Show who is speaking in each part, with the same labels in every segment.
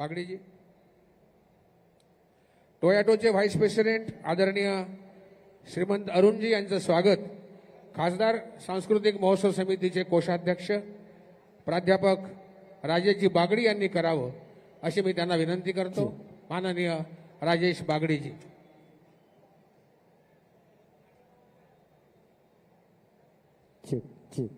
Speaker 1: बागडीजी. टोयॅटोचे vice president आदरणीय श्रीमंत अरुणजी यांचं स्वागत. खासदार सांस्कृतिक महोत्सव समितीचे कोषाध्यक्ष प्राध्यापक राजेशजी बागडी यांनी करावं अशी मी त्यांना विनंती करतो. माननीय राजेश बागडीजी.
Speaker 2: ठीक ठीक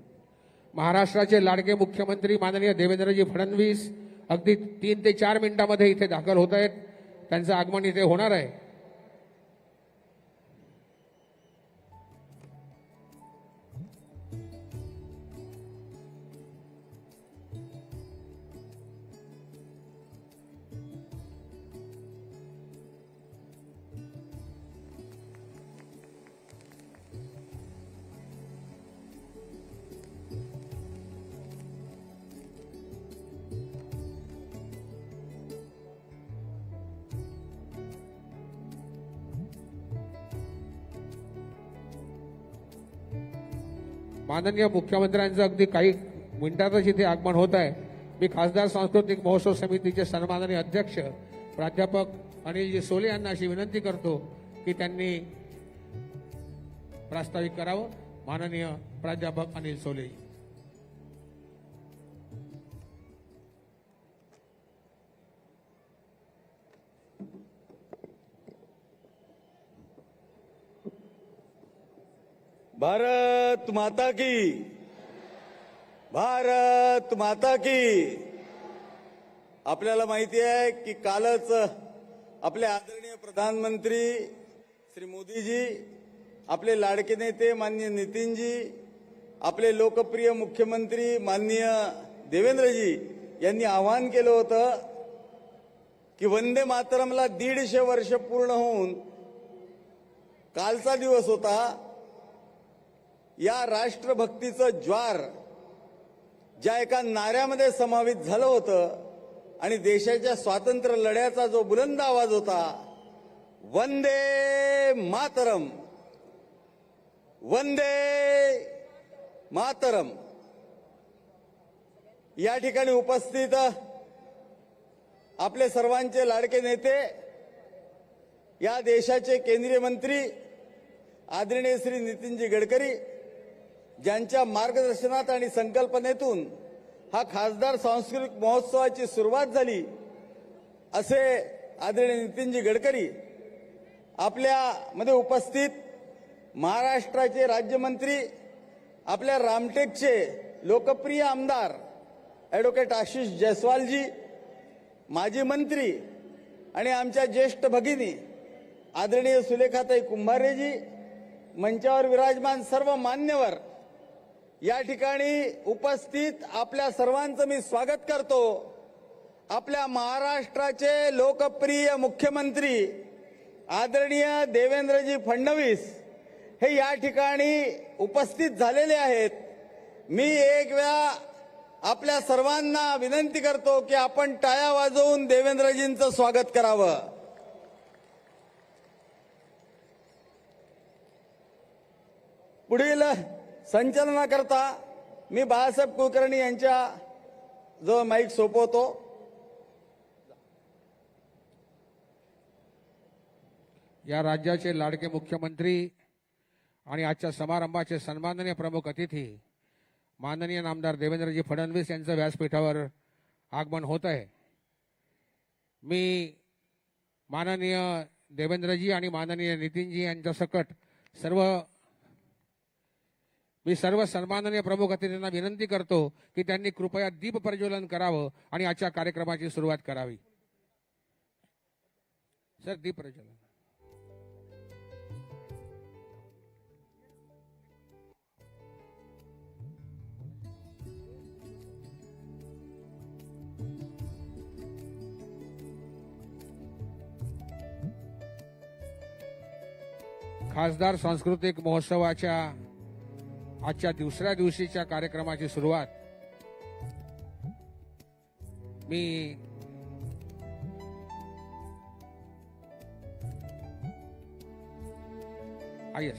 Speaker 1: महाराष्ट्राचे लाडके मुख्यमंत्री माननीय देवेंद्रजी फडणवीस अगदी तीन ते चार मिनिटांमध्ये इथे दाखल होत आहेत. त्यांचं आगमन इथे होणार आहे. माननीय मुख्यमंत्र्यांचं अगदी काही मिनिटातच इथे आगमन होत आहे. मी खासदार सांस्कृतिक महोत्सव समितीचे सन्माननीय अध्यक्ष प्राध्यापक अनिलजी सोले यांना अशी विनंती करतो की त्यांनी प्रास्ताविक करावं. माननीय प्राध्यापक अनिल सोले.
Speaker 3: भारत माता की। भारत माता की। आपल्याला माहिती आहे की कालच आपले आदरणीय प्रधानमंत्री श्री मोदीजी आपले लाडके नेते माननीय नितीनजी आपले लोकप्रिय मुख्यमंत्री माननीय देवेंद्रजी यांनी आवाहन केलं होतं की वंदे मातरमला दीडशे वर्ष पूर्ण होऊन कालचा दिवस होता. या राष्ट्रभक्तीचं ज्वार ज्या एका नाऱ्यामध्ये समावित झालं होतं आणि देशाच्या स्वातंत्र्य लढ्याचा जो बुलंद आवाज होता वंदे मातरम वंदे मातरम. या ठिकाणी उपस्थित आपले सर्वांचे लाडके नेते या देशाचे केंद्रीय मंत्री आदरणीय श्री नितीनजी गडकरी ज्यांच्या मार्गदर्शनात आणि संकल्पनेतून हा खासदार सांस्कृतिक महोत्सवाची सुरुवात झाली असे आदरणीय नितीनजी गडकरी आपल्यामध्ये उपस्थित महाराष्ट्राचे राज्यमंत्री आपल्या रामटेकचे लोकप्रिय आमदार ॲडव्होकेट आशिष जयस्वालजी माजी मंत्री आणि आमच्या ज्येष्ठ भगिनी आदरणीय सुलेखाताई कुंभारेजी मंचावर विराजमान सर्व मान्यवर या ठिकाणी उपस्थित आपल्या सर्वांचं मी स्वागत करतो. आपल्या महाराष्ट्राचे लोकप्रिय मुख्यमंत्री आदरणीय देवेंद्रजी फडणवीस हे या ठिकाणी उपस्थित झालेले आहेत. मी एक वेळा आपल्या सर्वांना विनंती करतो की आपण टाळ्या वाजवून देवेंद्रजींचं स्वागत करावं. पुढील संचलनाकरता मी बाळासाहेब कुलकर्णी यांच्या जवळ माईक सोपवतो.
Speaker 1: या राज्याचे लाडके मुख्यमंत्री आणि आजच्या समारंभाचे सन्माननीय प्रमुख अतिथी माननीय नामदार देवेंद्रजी फडणवीस यांचं व्यासपीठावर आगमन होत आहे. मी माननीय देवेंद्रजी आणि माननीय नितीनजी यांच्या सकट सर्व मी सर्व सन्माननीय प्रमुख अतिथींना विनंती करतो की त्यांनी कृपया दीप प्रज्वलन करावं आणि आजच्या कार्यक्रमाची सुरुवात करावी. सर दीप प्रज्वलन. खासदार सांस्कृतिक महोत्सवाच्या आजच्या दुसऱ्या दिवशीच्या कार्यक्रमाची सुरुवात. मी आयस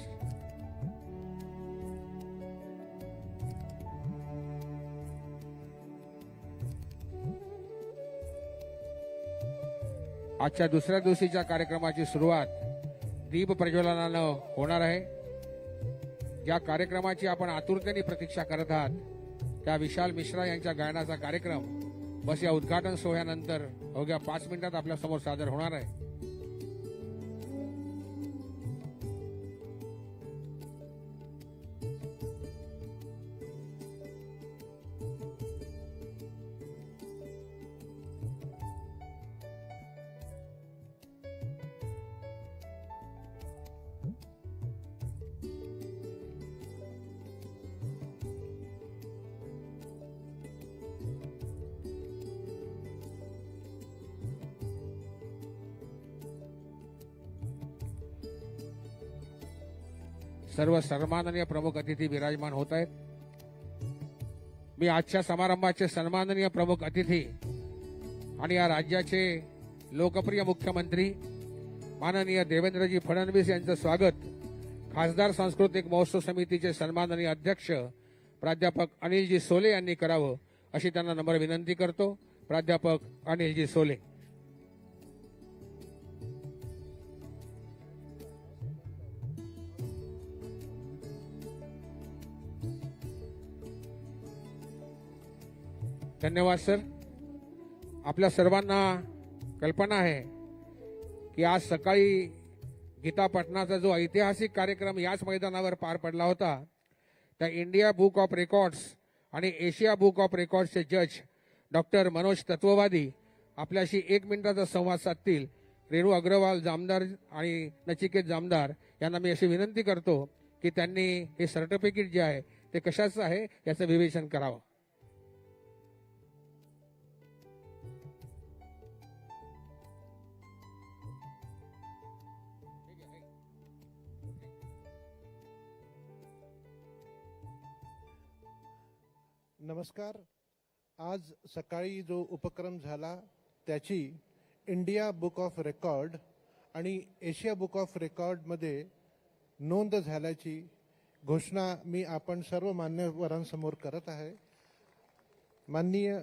Speaker 1: आजच्या दुसऱ्या दिवशीच्या कार्यक्रमाची सुरुवात दीप प्रज्वलनानं होणार आहे. ज्या कार्यक्रमाची आपण आतुरतेने प्रतीक्षा करत आहात त्या विशाल मिश्रा यांच्या गायनाचा कार्यक्रम बस या उद्घाटन सोहळ्यानंतर अवघ्या पाच मिनिटात आपल्यासमोर सादर होणार आहे. सर्व सन्माननीय प्रमुख अतिथी विराजमान होत आहेत. मी आजच्या समारंभाचे सन्माननीय प्रमुख अतिथी आणि या राज्याचे लोकप्रिय मुख्यमंत्री माननीय देवेंद्रजी फडणवीस यांचं स्वागत खासदार सांस्कृतिक महोत्सव समितीचे सन्माननीय अध्यक्ष प्राध्यापक अनिलजी सोले यांनी करावं अशी त्यांना नम्र विनंती करतो. प्राध्यापक अनिलजी सोले. धन्यवाद सर. आपल्या सर्वांना कल्पना आहे की आज सकाळी गीता पटनाचा जो ऐतिहासिक कार्यक्रम याच मैदानावर पार पडला होता त्या इंडिया बुक ऑफ रेकॉर्ड्स आणि एशिया बुक ऑफ रेकॉर्ड्सचे जज डॉक्टर मनोज तत्ववादी आपल्याशी एक मिनिटाचा संवाद साधतील. रेणू अग्रवाल जामदार आणि नचिकेत जामदार यांना मी अशी विनंती करतो की त्यांनी हे सर्टिफिकेट जे आहे ते कशाचं आहे याचं विवेचन करावं.
Speaker 4: नमस्कार. आज सकाळी जो उपक्रम झाला त्याची इंडिया बुक ऑफ रेकॉर्ड आणि एशिया बुक ऑफ रेकॉर्डमध्ये नोंद झाल्याची घोषणा मी आपण सर्व मान्यवरांसमोर करत आहे. माननीय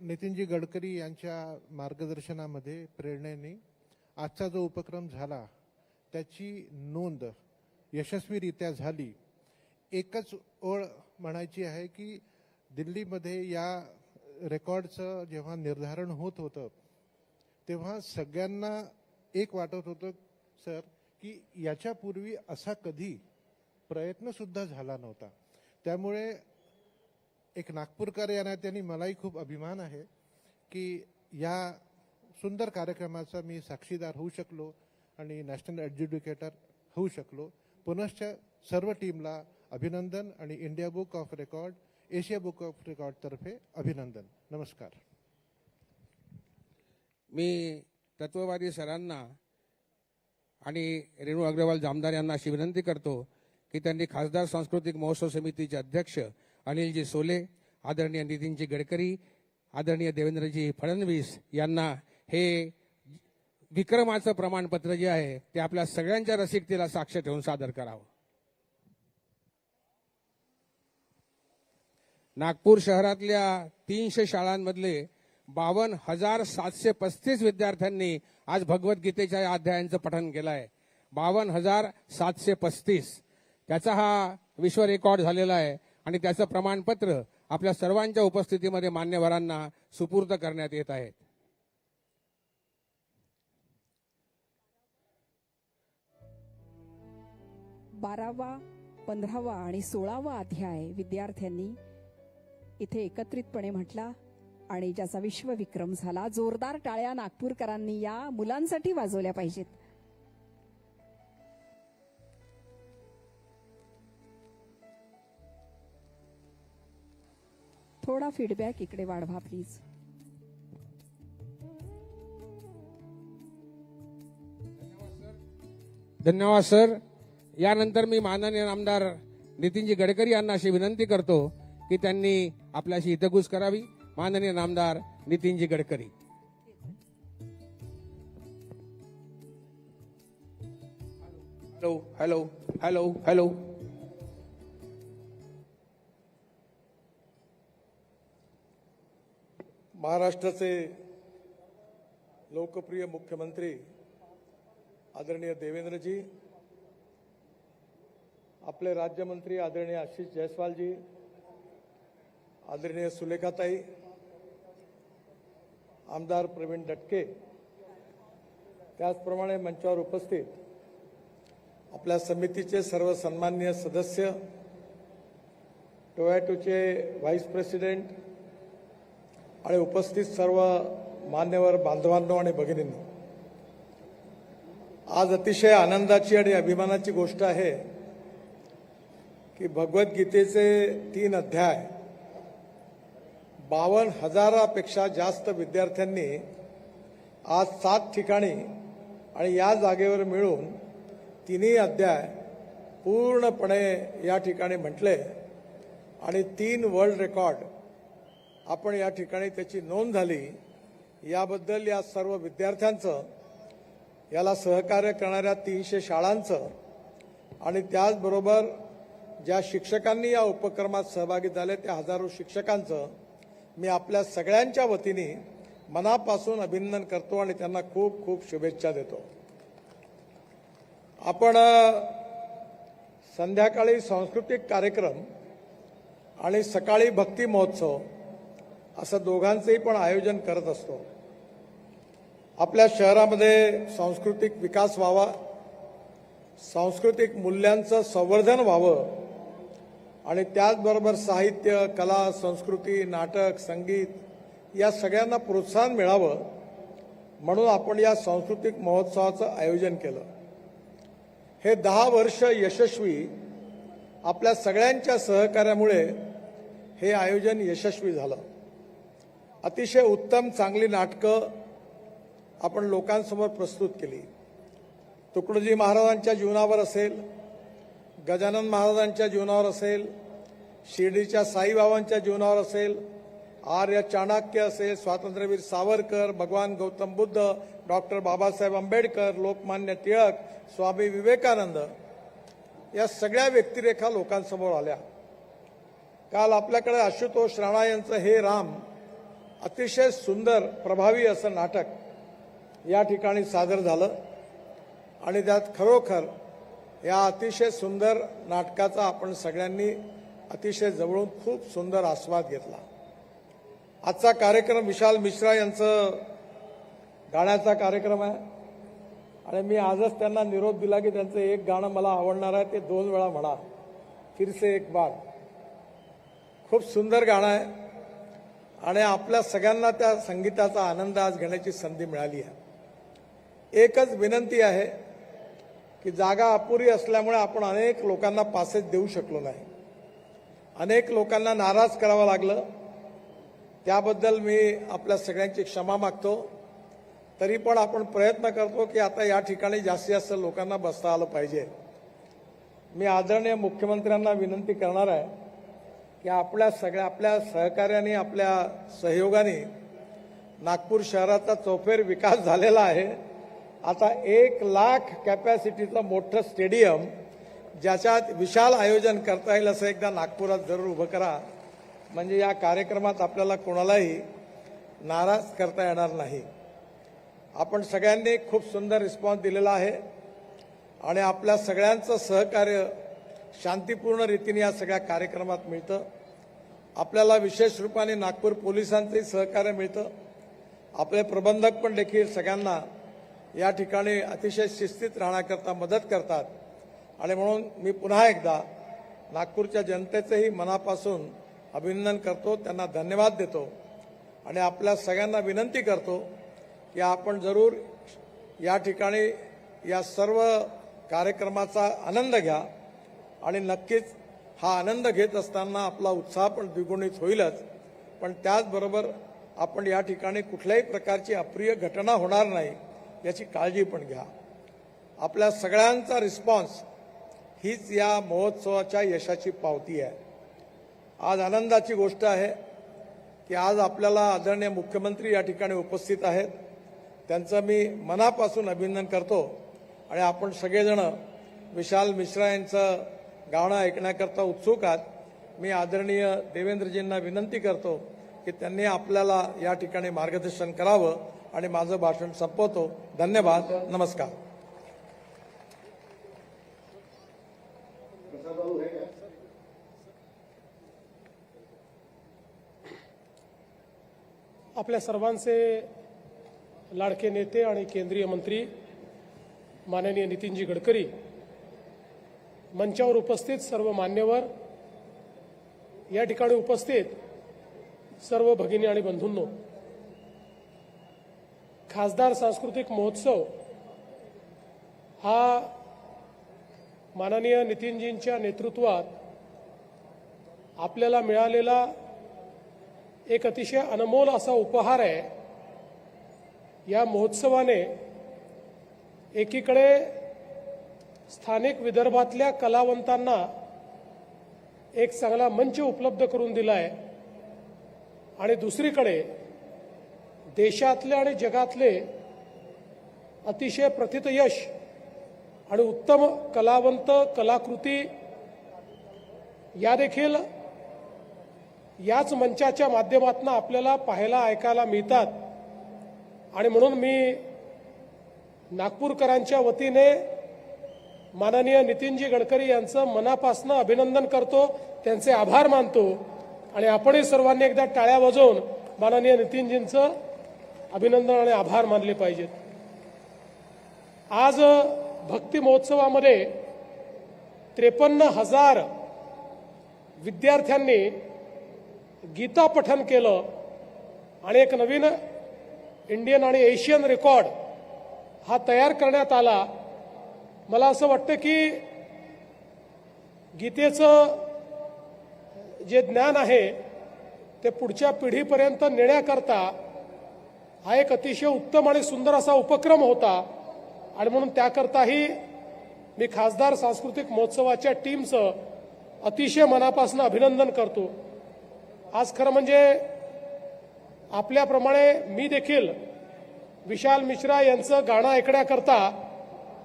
Speaker 4: नितीनजी गडकरी यांच्या मार्गदर्शनामध्ये प्रेरणेने आजचा जो उपक्रम झाला त्याची नोंद यशस्वीरित्या झाली. एकच ओळ म्हणायची आहे की दिल्लीमध्ये या रेकॉर्डचं जेव्हा निर्धारण होत होतं तेव्हा सगळ्यांना एक वाटत होतं सर की याच्यापूर्वी असा कधी प्रयत्नसुद्धा झाला नव्हता. त्यामुळे एक नागपूरकर या नात्याने मलाही खूप अभिमान आहे की या सुंदर कार्यक्रमाचा मी साक्षीदार होऊ शकलो आणि नॅशनल ॲडज्युडिकेटर होऊ शकलो. पुनश्च सर्व टीमला अभिनंदन आणि India book of record Asia book of रेकॉर्डतर्फे अभिनंदन. नमस्कार.
Speaker 1: मी तत्ववादी सरांना आणि रेणू अग्रवाल जामदार यांना अशी विनंती करतो की त्यांनी खासदार सांस्कृतिक महोत्सव समितीचे अध्यक्ष अनिलजी सोले आदरणीय नितीनजी गडकरी आदरणीय देवेंद्रजी फडणवीस यांना हे विक्रमाचं प्रमाणपत्र जे आहे ते आपल्या सगळ्यांच्या रसिकतेला साक्ष ठेवून सादर करावं. नागपूर शहरातल्या तीनशे शाळांमधले बावन्न हजार सातशे पस्तीस विद्यार्थ्यांनी आज भगवद्गीतेच्या या अध्यायांचं पठन केलं आहे बावन्न हजार सातशे पस्तीस. त्याचा हा विश्व रेकॉर्ड झालेला आहे आणि त्याचं प्रमाणपत्र आपल्या सर्वांच्या उपस्थितीमध्ये मान्यवरांना सुपूर्द करण्यात येत आहेत
Speaker 5: बारावा पंधरावा आणि सोळावा अध्याय विद्यार्थ्यांनी इथे एकत्रितपणे म्हटला आणि ज्याचा विश्वविक्रम झाला जोरदार टाळ्या नागपूरकरांनी या मुलांसाठी वाजवल्या पाहिजेत. थोडा फीडबॅक इकडे वाढवा प्लीज
Speaker 1: धन्यवाद सर यानंतर मी माननीय आमदार नितीनजी गडकरी यांना अशी विनंती करतो की त्यांनी आपल्याशी हितगुज करावी. माननीय नामदार Nitinji Gadkari. Hello hello hello hello.
Speaker 6: महाराष्ट्राचे लोकप्रिय मुख्यमंत्री आदरणीय देवेंद्रजी आपले राज्यमंत्री आदरणीय आशिष जयस्वालजी आदरणीय सुलेखाताई आमदार प्रवीण दटके त्याचप्रमाणे मंचावर उपस्थित आपल्या समितीचे सर्व सन्मान्य सदस्य टोयॅटोचे व्हाईस प्रेसिडेंट आणि उपस्थित सर्व मान्यवर बांधवांनो आणि भगिनींनो. आज अतिशय आनंदाची आणि अभिमानाची गोष्ट आहे की भगवद्गीतेचे तीन अध्याय बावन्न हजारापेक्षा जास्त विद्यार्थ्यांनी आज सात ठिकाणी आणि या जागेवर मिळून तिन्ही अध्याय पूर्णपणे या ठिकाणी म्हटले आणि तीन वर्ल्ड रेकॉर्ड आपण या ठिकाणी त्याची नोंद झाली. याबद्दल या सर्व विद्यार्थ्यांचं याला सहकार्य करणाऱ्या तीनशे शाळांचं आणि त्याचबरोबर ज्या शिक्षकांनी या उपक्रमात सहभागी झाले त्या हजारो शिक्षकांचं मी आपल्या सगळ्यांच्या वतीने मनापासून अभिनंदन करतो आणि त्यांना खूप खूप शुभेच्छा देतो. आपण संध्याकाळी सांस्कृतिक कार्यक्रम आणि सकाळी भक्ती महोत्सव असं दोघांचंही पण आयोजन करत असतो. आपल्या शहरामध्ये सांस्कृतिक विकास व्हावा सांस्कृतिक मूल्यांचं संवर्धन व्हावं आणि त्याचबरोबर साहित्य कला संस्कृती नाटक संगीत या सगळ्यांना प्रोत्साहन मिळावं म्हणून आपण या सांस्कृतिक महोत्सवाचं आयोजन केलं. हे दहा वर्ष यशस्वी आपल्या सगळ्यांच्या सहकार्यामुळे हे आयोजन यशस्वी झालं. अतिशय उत्तम चांगली नाटकं आपण लोकांसमोर प्रस्तुत केली. तुकडोजी महाराजांच्या जीवनावर असेल गजानन महाराजांच्या जीवनावर असेल शिर्डीच्या साईबाबांच्या जीवनावर असेल आर्य चाणक्य असेल स्वातंत्र्यवीर सावरकर भगवान गौतम बुद्ध डॉक्टर बाबासाहेब आंबेडकर लोकमान्य टिळक स्वामी विवेकानंद या सगळ्या व्यक्तिरेखा लोकांसमोर आल्या. काल आपल्याकडे आशुतोष राणा यांचं हे राम अतिशय सुंदर प्रभावी असं नाटक या ठिकाणी सादर झालं. आणि त्यात खरोखर या अतिशय सुंदर नाटकाचा आपण सगळ्यांनी अतिशय जवळून खूप सुंदर आस्वाद घेतला. आजचा कार्यक्रम विशाल मिश्रा यांचं गाण्याचा कार्यक्रम आहे. आणि मी आजच त्यांना निरोप दिला की त्यांचं एक गाणं मला आवडणार आहे ते दोन वेळा म्हणा. फिरसे एक बार. खूप सुंदर गाणं आहे. आणि आपल्या सगळ्यांना त्या संगीताचा आनंद आज घेण्याची संधी मिळाली आहे. एकच विनंती आहे की जागा अपुरी असल्यामुळे आपण अनेक लोकांना पासेस देऊ शकलो नाही. अनेक लोकांना नाराज करावं लागलं. त्याबद्दल मी आपल्या सगळ्यांची क्षमा मागतो. तरी पण आपण प्रयत्न करतो की आता या ठिकाणी जास्तीत जास्त लोकांना बसता आलं पाहिजे. मी आदरणीय मुख्यमंत्र्यांना विनंती करणार आहे की आपल्या सगळ्या आपल्या सहकार्याने आपल्या सहयोगाने नागपूर शहराचा चौफेर विकास झालेला आहे. आता एक लाख कॅपॅसिटीचं मोठं स्टेडियम ज्याच्यात विशाल आयोजन करता येईल असं एकदा नागपुरात जरूर उभं करा. म्हणजे या कार्यक्रमात आपल्याला कोणालाही नाराज करता येणार नाही. आपण सगळ्यांनी खूप सुंदर रिस्पॉन्स दिलेला आहे. आणि आपल्या सगळ्यांचं सहकार्य शांतीपूर्ण रीतीने या सगळ्या कार्यक्रमात मिळतं. आपल्याला विशेष रूपाने नागपूर पोलिसांचंही सहकार्य मिळतं. आपले प्रबंधक पण देखील सगळ्यांना या ठिकाणी अतिशय शिस्तीत राहण्याकरता मदत करतात. आणि म्हणून मी पुन्हा एकदा नागपूरच्या जनतेचंही मनापासून अभिनंदन करतो त्यांना धन्यवाद देतो. आणि आपल्या सगळ्यांना विनंती करतो की आपण जरूर या ठिकाणी या सर्व कार्यक्रमाचा आनंद घ्या. आणि नक्कीच हा आनंद घेत असताना आपला उत्साह पण द्विगुणित होईलच. पण त्याचबरोबर आपण या ठिकाणी कुठल्याही प्रकारची अप्रिय घटना होणार नाही. याची काळजी पण घ्या. आपल्या सगळ्यांचा रिस्पॉन्स हीच या महोत्सवाच्या यशाची पावती आहे. आज आनंदाची गोष्ट आहे की आज आपल्याला आदरणीय मुख्यमंत्री या ठिकाणी उपस्थित आहेत. त्यांचं मी मनापासून अभिनंदन करतो आणि आपण सगळेजण विशाल मिश्रा यांचं गाणं ऐकण्याकरता उत्सुक आहात. मी आदरणीय देवेंद्रजींना विनंती करतो की त्यांनी आपल्याला या ठिकाणी मार्गदर्शन करावं. आणि माझं भाषण संपवतो. धन्यवाद. नमस्कार.
Speaker 7: आपल्या सर्वांचे लाडके नेते आणि केंद्रीय मंत्री माननीय नितीनजी गडकरी मंचावर उपस्थित सर्व मान्यवर या ठिकाणी उपस्थित सर्व भगिनी आणि बंधूंनो खासदार सांस्कृतिक महोत्सव हा माननीय नितीनजींच्या नेतृत्वात आपल्याला मिळालेला एक अतिशय अनमोल असा उपहार आहे. या महोत्सवाने एकीकडे स्थानिक विदर्भातल्या कलावंतांना एक चांगला मंच उपलब्ध करून दिला आहे आणि दुसरीकडे देशातले आणि जगातले अतिशय प्रथितयश आणि उत्तम कलावंत कलाकृती या देखील याच मंचाच्या माध्यमातून आपल्याला पाहायला ऐकायला मिळतात. आणि म्हणून मी नागपूरकरांच्या वतीने माननीय नितीनजी गडकरी यांचं मनापासून अभिनंदन करतो. त्यांचे आभार मानतो. आणि आपणही सर्वांनी एकदा टाळ्या वाजवून माननीय नितीनजींचं अभिनंदन आणि आभार मानले पाहिजेत. आज भक्ती महोत्सवामध्ये त्रेपन्न हजार विद्यार्थ्यांनी गीता पठन केलं आणि एक नवीन इंडियन आणि एशियन रेकॉर्ड हा तयार करण्यात आला. मला असं वाटतं की गीतेचं जे ज्ञान आहे ते पुढच्या पिढीपर्यंत नेण्याकरता हा एक अतिशय उत्तम आणि सुंदर असा उपक्रम होता. आणि म्हणून त्याकरताही मी खासदार सांस्कृतिक महोत्सवाच्या टीमचं अतिशय मनापासून अभिनंदन करतो. आज खरं म्हणजे आपल्याप्रमाणे मी देखील विशाल मिश्रा यांचं गाणं ऐकण्याकरता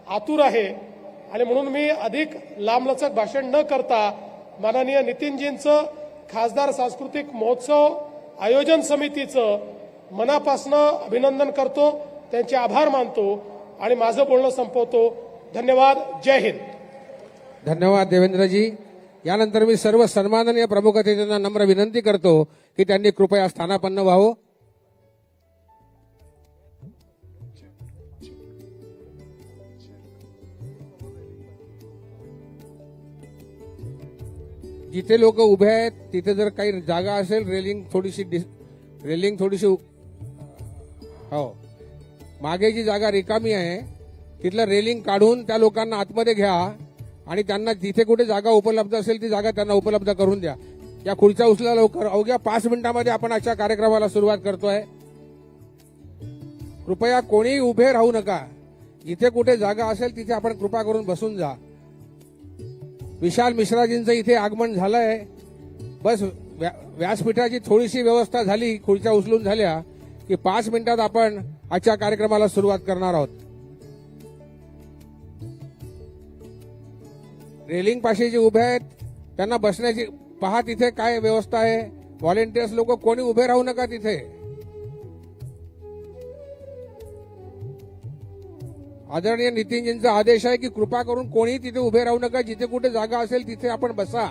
Speaker 7: आतुर आहे. आणि म्हणून मी अधिक लांबलचक भाषण न करता माननीय नितीनजींचं खासदार सांस्कृतिक महोत्सव आयोजन समितीचं मनापासनं अभिनंदन करतो त्यांचे आभार मानतो आणि माझं बोलणं संपवतो. धन्यवाद जय हिंद.
Speaker 1: धन्यवाद देवेंद्रजी. यानंतर मी सर्व सन्माननीय प्रमुख अतिथींना नम्र विनंती करतो की त्यांनी कृपया स्थानापन्न व्हावं. जिथे लोक उभे आहेत तिथे जर काही जागा असेल रेलिंग थोडीशी रेलिंग थोडीशी उ- हो. मागे जी जागा रिकामी आहे तिथलं रेलिंग काढून त्या लोकांना आतमध्ये घ्या आणि त्यांना जिथे कुठे जागा उपलब्ध असेल ती जागा त्यांना उपलब्ध करून द्या. या खुर्च्या उचला लवकर. अवघ्या पाच मिनिटांमध्ये आपण आजच्या कार्यक्रमाला सुरुवात करतोय. कृपया कोणीही उभे राहू नका. जिथे कुठे जागा असेल तिथे आपण कृपा करून बसून जा. विशाल मिश्राजींचं इथे आगमन झालंय. बस व्या- व्यासपीठाची थोडीशी व्यवस्था झाली खुर्च्या उचलून झाल्या. की पाच मिनिटात आपण आजच्या कार्यक्रमाला सुरुवात करणार आहोत. रेलिंग पाशी जे उभे आहेत त्यांना बसण्याची पहा तिथे काय व्यवस्था आहे. व्हॉलेंटियर्स लोक कोणी उभे राहू नका तिथे. आदरणीय नितीनजींचा आदेश आहे की कृपा करून कोणी तिथे उभे राहू नका. जिथे कुठे जागा असेल तिथे आपण बसा.